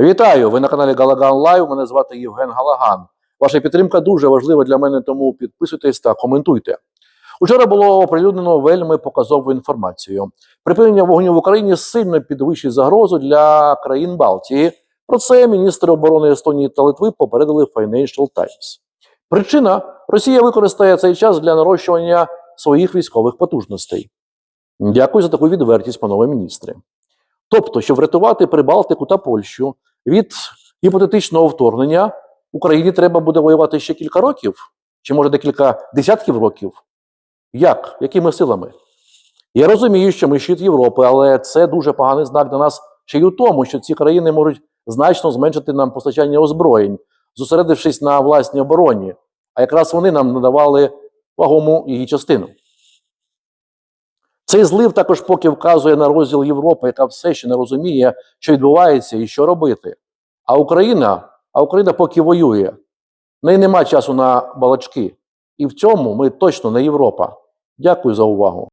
Вітаю! Ви на каналі Галаган Лайв. Мене звати Євген Галаган. Ваша підтримка дуже важлива для мене, тому підписуйтесь та коментуйте. Учора було оприлюднено вельми показову інформацію. Припинення вогню в Україні сильно підвищить загрозу для країн Балтії. Про це міністри оборони Естонії та Литви попередили Financial Times. Причина Росія використає цей час для нарощування своїх військових потужностей. Дякую за таку відвертість, панове міністри. Тобто, щоб врятувати Прибалтику та Польщу від гіпотетичного вторгнення, Україні треба буде воювати ще кілька років, чи може декілька десятків років. Як? Якими силами? Я розумію, що ми щит Європи, але це дуже поганий знак для нас ще й у тому, що ці країни можуть значно зменшити нам постачання озброєнь, зосередившись на власній обороні, а якраз вони нам надавали вагому її частину. Цей злив також поки вказує на розділ Європи, яка все ще не розуміє, що відбувається і що робити. А Україна, а Україна поки воює. В неї нема часу на балачки. І в цьому ми точно не Європа. Дякую за увагу.